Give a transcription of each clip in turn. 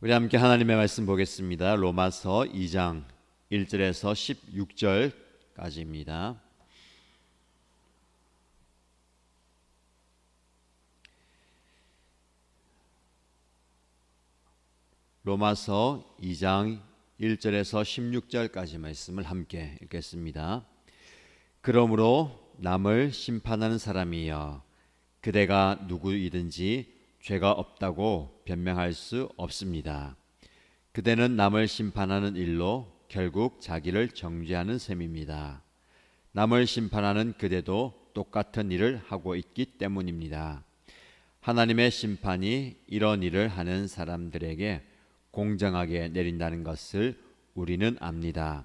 우리 함께 하나님의 말씀 보겠습니다. 로마서 2장 1절에서 16절까지입니다. 로마서 2장 1절에서 16절까지 말씀을 함께 읽겠습니다. 그러므로 남을 심판하는 사람이여 그대가 누구이든지 죄가 없다고 변명할 수 없습니다. 그대는 남을 심판하는 일로 결국 자기를 정죄하는 셈입니다. 남을 심판하는 그대도 똑같은 일을 하고 있기 때문입니다. 하나님의 심판이 이런 일을 하는 사람들에게 공정하게 내린다는 것을 우리는 압니다.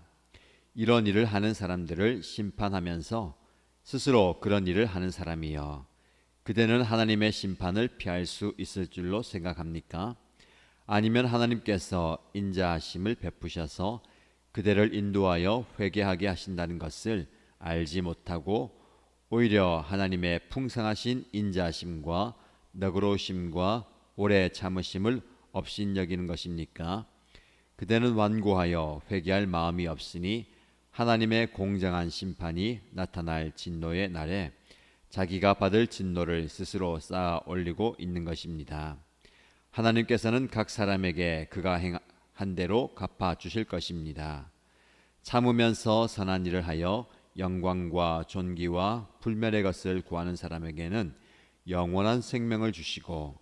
이런 일을 하는 사람들을 심판하면서 스스로 그런 일을 하는 사람이요. 그대는 하나님의 심판을 피할 수 있을 줄로 생각합니까? 아니면 하나님께서 인자하심을 베푸셔서 그대를 인도하여 회개하게 하신다는 것을 알지 못하고 오히려 하나님의 풍성하신 인자하심과 너그러우심과 오래 참으심을 업신여기는 것입니까? 그대는 완고하여 회개할 마음이 없으니 하나님의 공정한 심판이 나타날 진노의 날에 자기가 받을 진노를 스스로 쌓아 올리고 있는 것입니다. 하나님께서는 각 사람에게 그가 행한 대로 갚아 주실 것입니다. 참으면서 선한 일을 하여 영광과 존귀와 불멸의 것을 구하는 사람에게는 영원한 생명을 주시고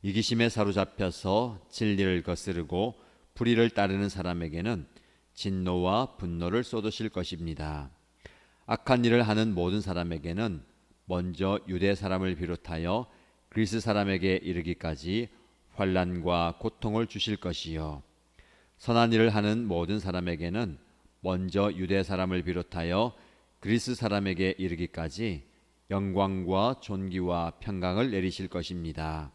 이기심에 사로잡혀서 진리를 거스르고 불의를 따르는 사람에게는 진노와 분노를 쏟으실 것입니다. 악한 일을 하는 모든 사람에게는 먼저 유대 사람을 비롯하여 그리스 사람에게 이르기까지 환란과 고통을 주실 것이요 선한 일을 하는 모든 사람에게는 먼저 유대 사람을 비롯하여 그리스 사람에게 이르기까지 영광과 존귀와 평강을 내리실 것입니다.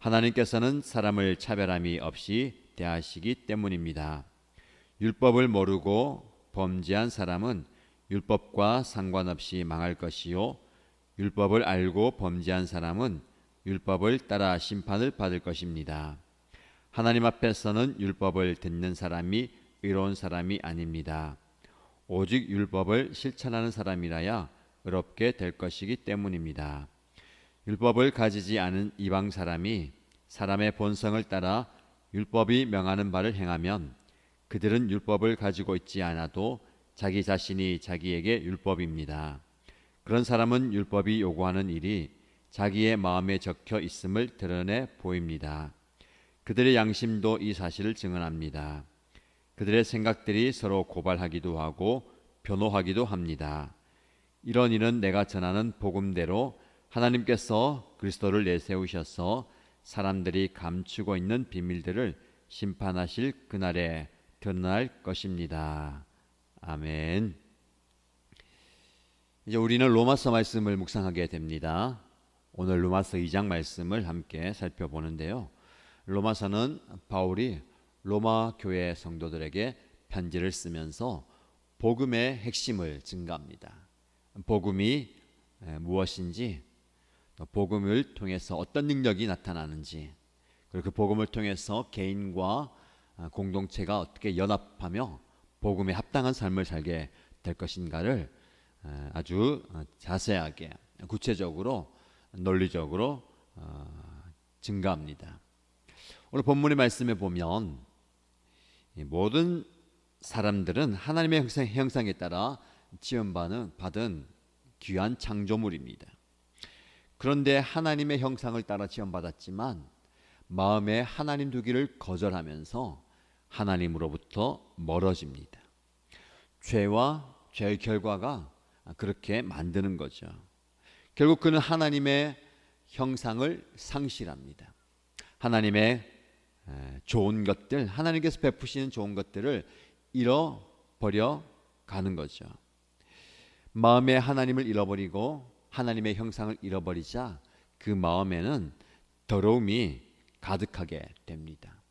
하나님께서는 사람을 차별함이 없이 대하시기 때문입니다. 율법을 모르고 범죄한 사람은 율법과 상관없이 망할 것이요 율법을 알고 범죄한 사람은 율법을 따라 심판을 받을 것입니다. 하나님 앞에서는 율법을 듣는 사람이 의로운 사람이 아닙니다. 오직 율법을 실천하는 사람이라야 의롭게 될 것이기 때문입니다. 율법을 가지지 않은 이방 사람이 사람의 본성을 따라 율법이 명하는 바를 행하면 그들은 율법을 가지고 있지 않아도 자기 자신이 자기에게 율법입니다. 그런 사람은 율법이 요구하는 일이 자기의 마음에 적혀 있음을 드러내 보입니다. 그들의 양심도 이 사실을 증언합니다. 그들의 생각들이 서로 고발하기도 하고 변호하기도 합니다. 이런 일은 내가 전하는 복음대로 하나님께서 그리스도를 내세우셔서 사람들이 감추고 있는 비밀들을 심판하실 그날에 드러날 것입니다. 아멘. 이제 우리는 로마서 말씀을 묵상하게 됩니다. 오늘 로마서 2장 말씀을 함께 살펴보는데요. 로마서는 바울이 로마 교회 성도들에게 편지를 쓰면서 복음의 핵심을 증가합니다. 복음이 무엇인지, 복음을 통해서 어떤 능력이 나타나는지, 그리고 그 복음을 통해서 개인과 공동체가 어떻게 연합하며 복음에 합당한 삶을 살게 될 것인가를 아주 자세하게 구체적으로 논리적으로 어, 증가합니다. 오늘 본문의 말씀에 보면 모든 사람들은 하나님의 형상 에 따라 지원받은 받은 귀한 창조물입니다. 그런데 하나님의 형상을 따라 지원받았지만 마음에 하나님 두기를 거절하면서 하나님으로부터 멀어집니다. 죄와 죄의 결과가 그렇게 만드는 거죠. 결국 그는 하나님의 형상을 상실합니다. 하나님의 좋은 것들, 하나님께서 베푸시는 좋은 것들을 잃어버려 가는 거죠. 마음에 하나님을 잃어버리고 하나님의 형상을 잃어버리자 그 마음에는 더러움이 가득하게 됩니다.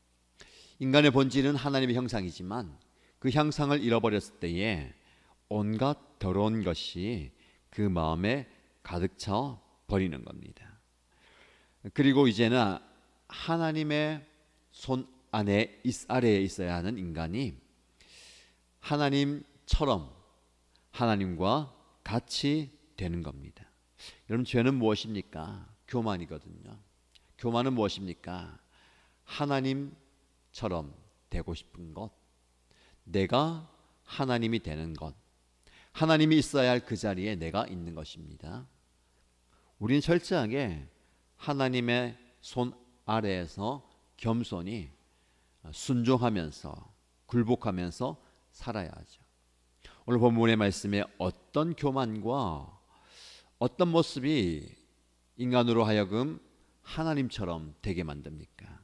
인간의 본질은 하나님의 형상이지만 그 형상을 잃어버렸을 때에 온갖 더러운 것이 그 마음에 가득 차 버리는 겁니다. 그리고 이제는 하나님의 손 안에 있- 아래에 있어야 하는 인간이 하나님처럼 하나님과 같이 되는 겁니다. 여러분 죄는 무엇입니까? 교만이거든요. 교만은 무엇입니까? 하나님처럼 되고 싶은 것, 내가 하나님이 되는 것, 하나님이 있어야 할 그 자리에 내가 있는 것입니다. 우리는 철저하게 하나님의 손 아래에서 겸손히 순종하면서 굴복하면서 살아야 하죠. 오늘 본문의 말씀에 어떤 교만과 어떤 모습이 인간으로 하여금 하나님처럼 되게 만듭니까?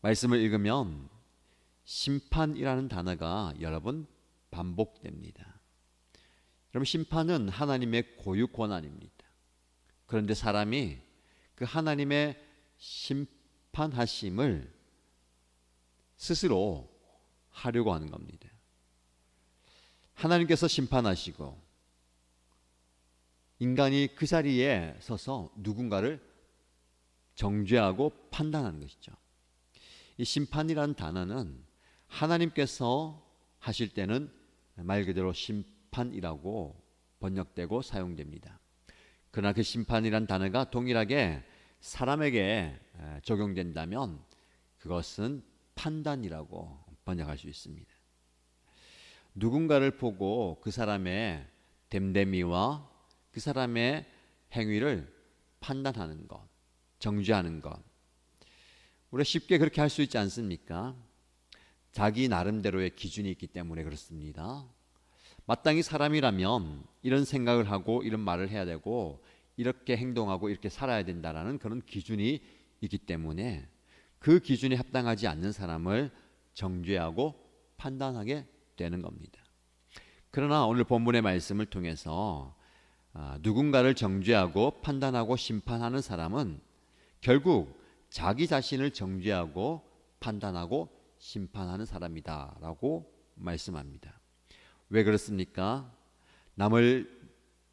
말씀을 읽으면 심판이라는 단어가 여러 번 반복됩니다. 여러분 심판은 하나님의 고유 권한입니다. 그런데 사람이 그 하나님의 심판하심을 스스로 하려고 하는 겁니다. 하나님께서 심판하시고 인간이 그 자리에 서서 누군가를 정죄하고 판단하는 것이죠. 이 심판이라는 단어는 하나님께서 하실 때는 말 그대로 심판이라고 번역되고 사용됩니다. 그러나 그 심판이란 단어가 동일하게 사람에게 적용된다면 그것은 판단이라고 번역할 수 있습니다. 누군가를 보고 그 사람의 됨됨이와 그 사람의 행위를 판단하는 것, 정죄하는 것. 우리가 쉽게 그렇게 할 수 있지 않습니까? 자기 나름대로의 기준이 있기 때문에 그렇습니다. 마땅히 사람이라면 이런 생각을 하고 이런 말을 해야 되고 이렇게 행동하고 이렇게 살아야 된다라는 그런 기준이 있기 때문에 그 기준에 합당하지 않는 사람을 정죄하고 판단하게 되는 겁니다. 그러나 오늘 본문의 말씀을 통해서 아, 누군가를 정죄하고 판단하고 심판하는 사람은 결국 자기 자신을 정죄하고 판단하고 심판하는 사람이다 라고 말씀합니다. 왜 그렇습니까? 남을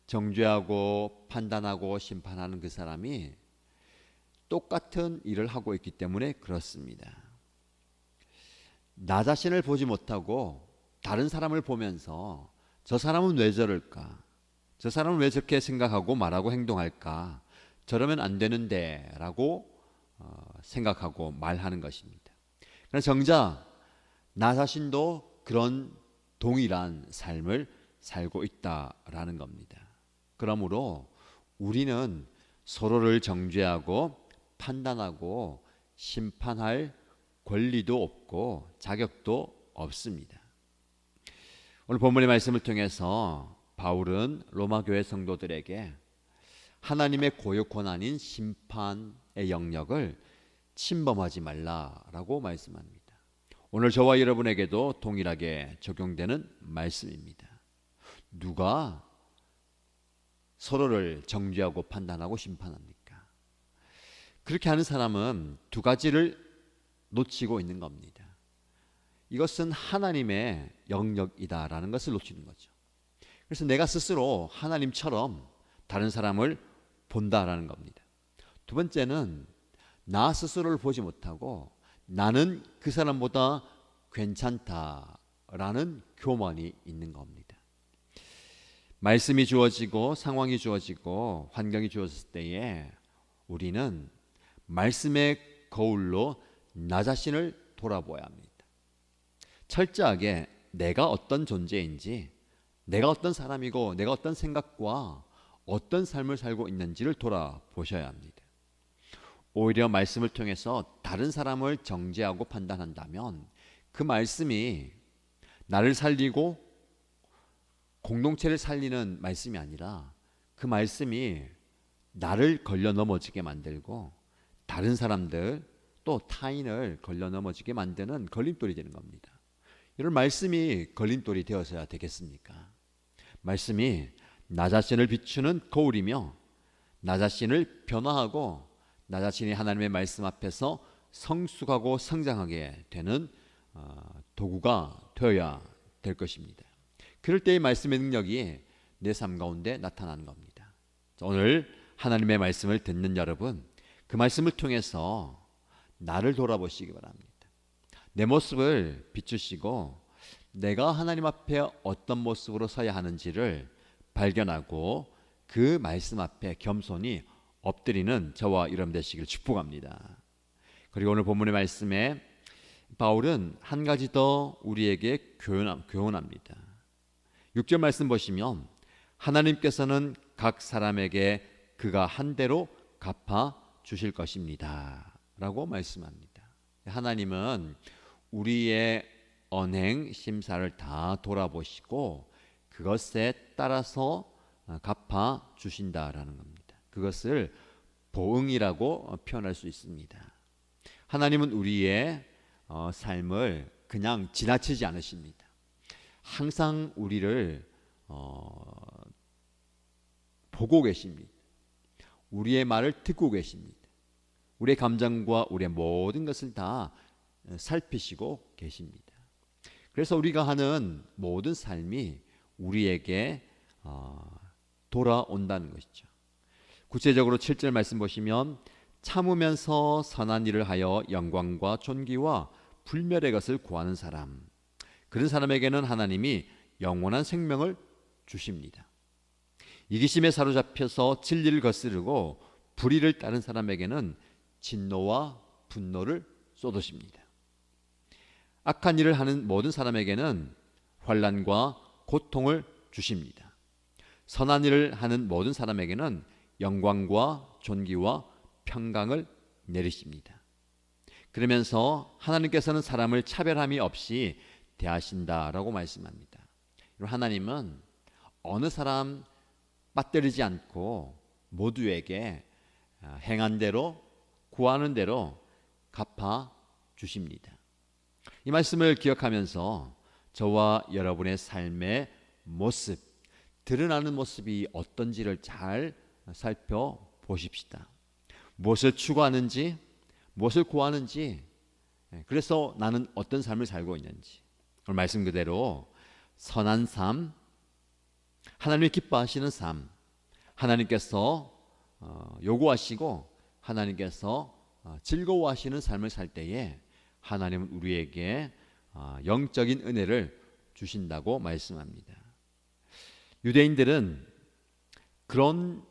정죄하고 판단하고 심판하는 그 사람이 똑같은 일을 하고 있기 때문에 그렇습니다. 나 자신을 보지 못하고 다른 사람을 보면서 저 사람은 왜 저럴까? 저 사람은 왜 저렇게 생각하고 말하고 행동할까? 저러면 안 되는데 라고 어, 생각하고 말하는 것입니다. 그러나 정작 나 자신도 그런 동일한 삶을 살고 있다라는 겁니다. 그러므로 우리는 서로를 정죄하고 판단하고 심판할 권리도 없고 자격도 없습니다. 오늘 본문의 말씀을 통해서 바울은 로마 교회 성도들에게 하나님의 고유 권한인 심판의 영역을 침범하지 말라라고 말씀합니다. 오늘 저와 여러분에게도 동일하게 적용되는 말씀입니다. 누가 서로를 정죄하고 판단하고 심판합니까? 그렇게 하는 사람은 두 가지를 놓치고 있는 겁니다. 이것은 하나님의 영역이다라는 것을 놓치는 거죠. 그래서 내가 스스로 하나님처럼 다른 사람을 본다라는 겁니다. 두 번째는 나 스스로를 보지 못하고 나는 그 사람보다 괜찮다라는 교만이 있는 겁니다. 말씀이 주어지고 상황이 주어지고 환경이 주어졌을 때에 우리는 말씀의 거울로 나 자신을 돌아보아야 합니다. 철저하게 내가 어떤 존재인지, 내가 어떤 사람이고, 내가 어떤 생각과 어떤 삶을 살고 있는지를 돌아보셔야 합니다. 오히려 말씀을 통해서 다른 사람을 정죄하고 판단한다면 그 말씀이 나를 살리고 공동체를 살리는 말씀이 아니라 그 말씀이 나를 걸려 넘어지게 만들고 다른 사람들 또 타인을 걸려 넘어지게 만드는 걸림돌이 되는 겁니다. 이런 말씀이 걸림돌이 되어서야 되겠습니까? 말씀이 나 자신을 비추는 거울이며 나 자신을 변화하고 나 자신이 하나님의 말씀 앞에서 성숙하고 성장하게 되는 어, 도구가 되어야 될 것입니다. 그럴 때의 말씀의 능력이 내 삶 가운데 나타나는 겁니다. 오늘 하나님의 말씀을 듣는 여러분, 그 말씀을 통해서 나를 돌아보시기 바랍니다. 내 모습을 비추시고 내가 하나님 앞에 어떤 모습으로 서야 하는지를 발견하고 그 말씀 앞에 겸손히 엎드리는 저와 여러분 되시길 축복합니다. 그리고 오늘 본문의 말씀에 바울은 한 가지 더 우리에게 교훈, 교훈합니다. 6절 말씀 보시면 하나님께서는 각 사람에게 그가 한 대로 갚아 주실 것입니다. 라고 말씀합니다. 하나님은 우리의 언행 심사를 다 돌아보시고 그것에 따라서 갚아 주신다라는 겁니다. 그것을 보응이라고 표현할 수 있습니다. 하나님은 우리의 어, 삶을 그냥 지나치지 않으십니다. 항상 우리를 어, 보고 계십니다. 우리의 말을 듣고 계십니다. 우리의 감정과 우리의 모든 것을 다 살피시고 계십니다. 그래서 우리가 하는 모든 삶이 우리에게 어, 돌아온다는 것이죠. 구체적으로 7절 말씀 보시면 참으면서 선한 일을 하여 영광과 존귀와 불멸의 것을 구하는 사람 그런 사람에게는 하나님이 영원한 생명을 주십니다. 이기심에 사로잡혀서 진리를 거스르고 불의를 따른 사람에게는 진노와 분노를 쏟으십니다. 악한 일을 하는 모든 사람에게는 환란과 고통을 주십니다. 선한 일을 하는 모든 사람에게는 영광과 존귀와 평강을 내리십니다. 그러면서 하나님께서는 사람을 차별함이 없이 대하신다라고 말씀합니다. 하나님은 어느 사람 빠뜨리지 않고 모두에게 행한 대로 구하는 대로 갚아 주십니다. 이 말씀을 기억하면서 저와 여러분의 삶의 모습, 드러나는 모습이 어떤지를 잘 살펴보십시다. 무엇을 추구하는지, 무엇을 구하는지, 예, 그래서 나는 어떤 삶을 살고 있는지. 오늘 말씀 그대로 선한 삶, 하나님이 기뻐하시는 삶, 하나님께서 어, 요구하시고 하나님께서 어, 즐거워하시는 삶을 살 때에 하나님은 우리에게 어, 영적인 은혜를 주신다고 말씀합니다. 유대인들은 그런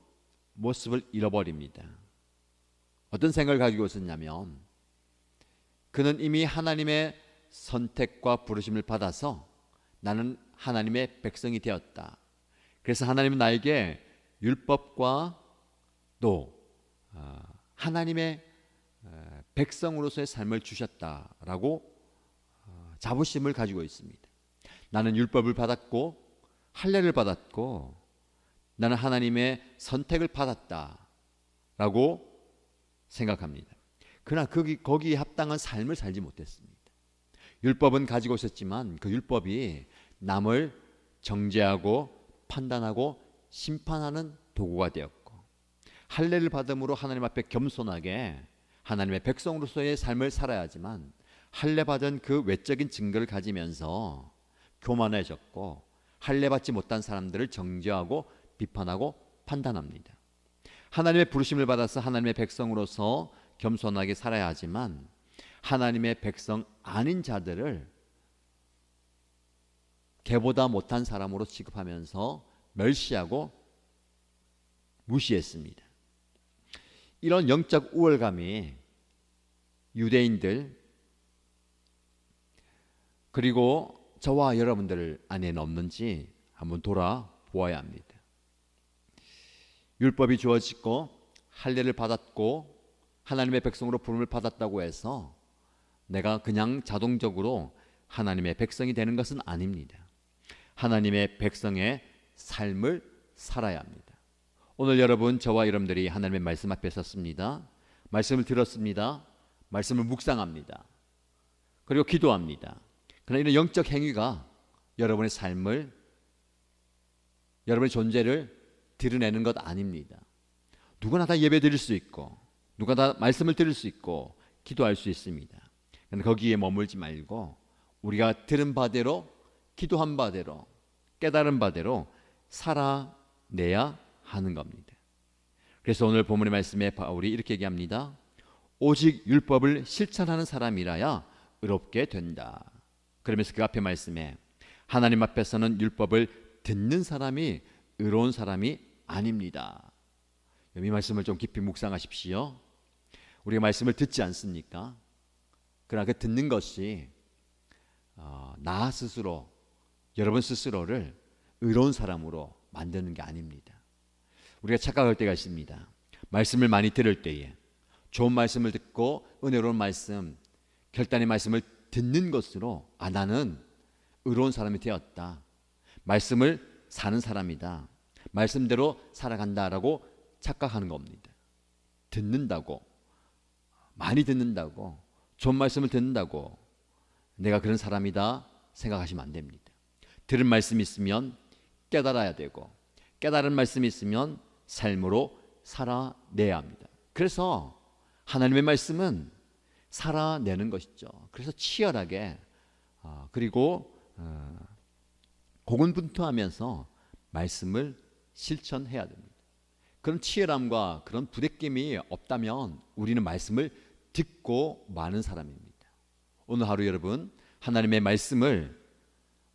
모습을 잃어버립니다. 어떤 생각을 가지고 있었냐면 그는 이미 하나님의 선택과 부르심을 받아서 나는 하나님의 백성이 되었다. 그래서 하나님은 나에게 율법과 또 어, 하나님의 어, 백성으로서의 삶을 주셨다라고 어, 자부심을 가지고 있습니다. 나는 율법을 받았고 할례를 받았고 나는 하나님의 선택을 받았다 라고 생각합니다. 그러나 거기 거기에 합당한 삶을 살지 못했습니다. 율법은 가지고 있었지만 그 율법이 남을 정죄하고 판단하고 심판하는 도구가 되었고 할례를 받음으로 하나님 앞에 겸손하게 하나님의 백성으로서의 삶을 살아야 지만 할례 받은 그 외적인 증거를 가지면서 교만해졌고 할례 받지 못한 사람들을 정죄하고 비판하고 판단합니다. 하나님의 부르심을 받아서 하나님의 백성으로서 겸손하게 살아야 하지만 하나님의 백성 아닌 자들을 개보다 못한 사람으로 취급하면서 멸시하고 무시했습니다. 이런 영적 우월감이 유대인들 그리고 저와 여러분들 안에 없는지 한번 돌아보아야 합니다. 율법이 주어지고 할례를 받았고 하나님의 백성으로 부름을 받았다고 해서 내가 그냥 자동적으로 하나님의 백성이 되는 것은 아닙니다. 하나님의 백성의 삶을 살아야 합니다. 오늘 여러분 저와 여러분들이 하나님의 말씀 앞에 섰습니다. 말씀을 들었습니다. 말씀을 묵상합니다. 그리고 기도합니다. 그러나 이런 영적 행위가 여러분의 삶을 여러분의 존재를 드러내는 것 아닙니다. 누구나 다 예배 드릴 수 있고 누가 다 말씀을 들을 수 있고 기도할 수 있습니다. 그런데 거기에 머물지 말고 우리가 들은 바대로 기도한 바대로 깨달은 바대로 살아내야 하는 겁니다. 그래서 오늘 본문의 말씀에 바울이 이렇게 얘기합니다. 오직 율법을 실천하는 사람이라야 의롭게 된다. 그러면서 그 앞에 말씀에 하나님 앞에서는 율법을 듣는 사람이 의로운 사람이 아닙니다. 이 말씀을 좀 깊이 묵상하십시오. 우리가 말씀을 듣지 않습니까? 그러나 그 듣는 것이 어, 나 스스로 여러분 스스로를 의로운 사람으로 만드는 게 아닙니다. 우리가 착각할 때가 있습니다. 말씀을 많이 들을 때에 좋은 말씀을 듣고 은혜로운 말씀, 결단의 말씀을 듣는 것으로 아 나는 의로운 사람이 되었다. 말씀을 사는 사람이다. 말씀대로 살아간다라고 착각하는 겁니다. 듣는다고 많이 듣는다고 좋은 말씀을 듣는다고 내가 그런 사람이다 생각하시면 안 됩니다. 들은 말씀이 있으면 깨달아야 되고 깨달은 말씀이 있으면 삶으로 살아내야 합니다. 그래서 하나님의 말씀은 살아내는 것이죠. 그래서 치열하게 어, 그리고 어, 고군분투하면서 말씀을 실천해야 됩니다. 그런 치열함과 그런 부대낌이 없다면 우리는 말씀을 듣고 마는 사람입니다. 오늘 하루 여러분 하나님의 말씀을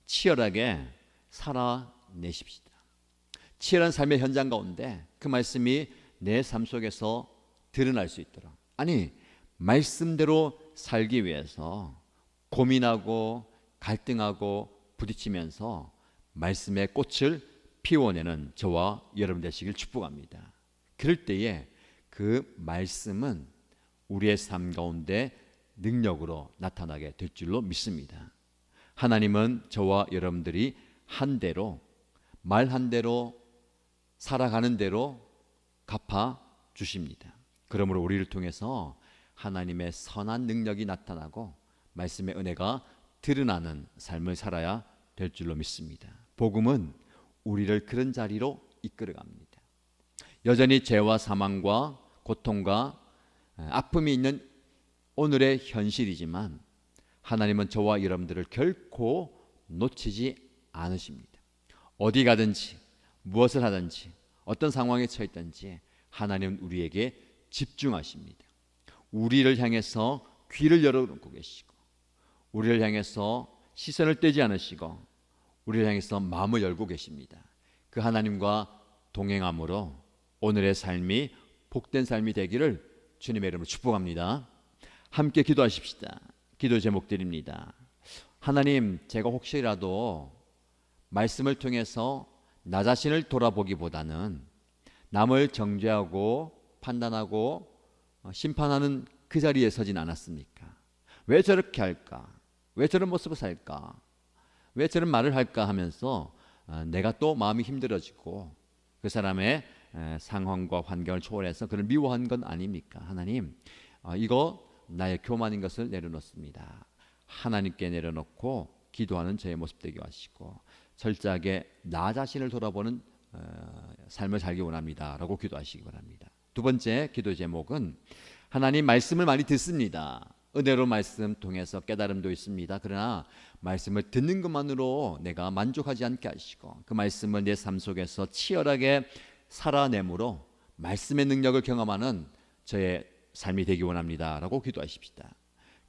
치열하게 살아내십시다. 치열한 삶의 현장 가운데 그 말씀이 내 삶 속에서 드러날 수 있도록 아니 말씀대로 살기 위해서 고민하고 갈등하고 부딪히면서 말씀의 꽃을 피워내는 저와 여러분 되시길 축복합니다. 그럴 때에 그 말씀은 우리의 삶 가운데 능력으로 나타나게 될 줄로 믿습니다. 하나님은 저와 여러분들이 한 대로 말 한 대로 살아가는 대로 갚아 주십니다. 그러므로 우리를 통해서 하나님의 선한 능력이 나타나고 말씀의 은혜가 드러나는 삶을 살아야 될 줄로 믿습니다. 복음은 우리를 그런 자리로 이끌어 갑니다. 여전히 죄와 사망과 고통과 아픔이 있는 오늘의 현실이지만 하나님은 저와 여러분들을 결코 놓치지 않으십니다. 어디 가든지 무엇을 하든지 어떤 상황에 처했든지 하나님은 우리에게 집중하십니다. 우리를 향해서 귀를 열어놓고 계시고 우리를 향해서 시선을 떼지 않으시고 우리를 향해서 마음을 열고 계십니다. 그 하나님과 동행함으로 오늘의 삶이 복된 삶이 되기를 주님의 이름으로 축복합니다. 함께 기도하십시다. 기도 제목 드립니다. 하나님, 제가 혹시라도 말씀을 통해서 나 자신을 돌아보기보다는 남을 정죄하고 판단하고 어, 심판하는 그 자리에 서진 않았습니까? 왜 저렇게 할까? 왜 저런 모습을 살까? 왜 저런 말을 할까 하면서 어, 내가 또 마음이 힘들어지고 그 사람의 상황과 환경을 초월해서 그를 미워한 건 아닙니까? 하나님, 어, 이거 나의 교만인 것을 내려놓습니다. 하나님께 내려놓고 기도하는 저의 모습 되게 하시고 철저하게 나 자신을 돌아보는 어, 삶을 살기 원합니다라고 기도하시기 바랍니다. 두 번째 기도 제목은 하나님 말씀을 많이 듣습니다. 은혜로 말씀 통해서 깨달음도 있습니다. 그러나 말씀을 듣는 것만으로 내가 만족하지 않게 하시고 그 말씀을 내 삶 속에서 치열하게 살아내므로 말씀의 능력을 경험하는 저의 삶이 되기 원합니다라고 기도하십시다.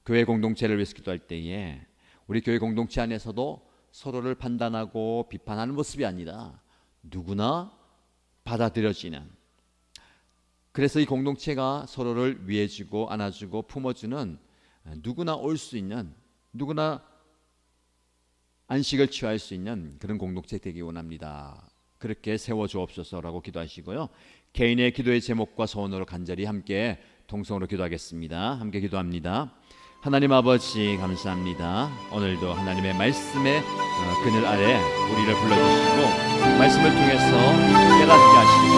교회 공동체를 위해서 기도할 때에 우리 교회 공동체 안에서도 서로를 판단하고 비판하는 모습이 아니라 누구나 받아들여지는 그래서 이 공동체가 서로를 위해주고 안아주고 품어주는 누구나 올 수 있는 누구나 안식을 취할 수 있는 그런 공동체 되기 원합니다. 그렇게 세워 주옵소서라고 기도하시고요. 개인의 기도의 제목과 소원으로 간절히 함께 동성으로 기도하겠습니다. 함께 기도합니다. 하나님 아버지 감사합니다. 오늘도 하나님의 말씀의 어, 그늘 아래 우리를 불러주시고 말씀을 통해서 깨닫게 하시고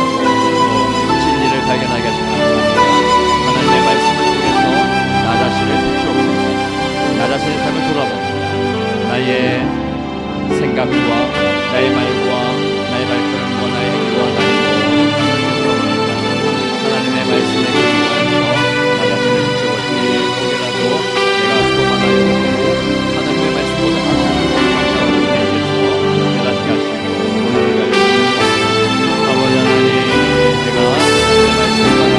또 진리를 발견하게 하시고 감사합니다. 하나님의 말씀을 통해서 나 자신을 나 자신의 삶을 돌아봅니다. 나의 생각과 나의 말과 나의 발걸음과 나의 행동과 나의 모든 하나님의 말씀에 근거해서 나 자신을 지켜볼 때에 혹여라도 내가 교만하여 하나님의 말씀보다 하나님 내가 내 말씀을